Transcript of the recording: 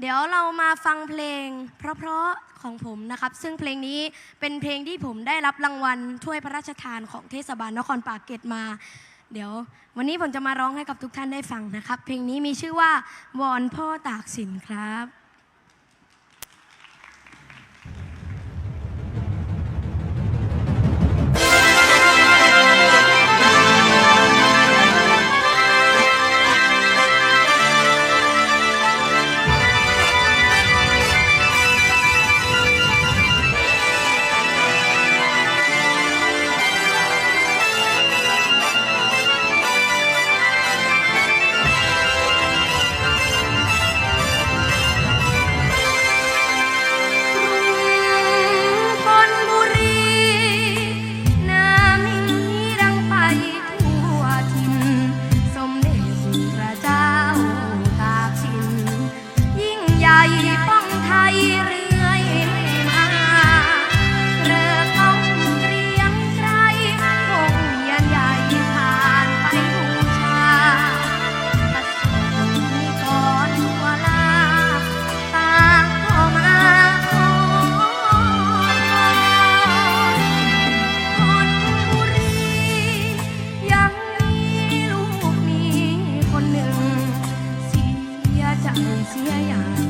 เดี๋ยวเรามาฟังเพลง เพราะๆของผมนะครับ ซึ่งเพลงนี้เป็นเพลงที่ผมได้รับรางวัลถ้วยพระราชทานของเทศบาลนครปากเกร็ดมา เดี๋ยว วันนี้ผมจะมาร้องให้กับทุกท่านได้ฟังนะครับ เพลงนี้มีชื่อว่าวอนพ่อตากสินครับ เสียอย่าง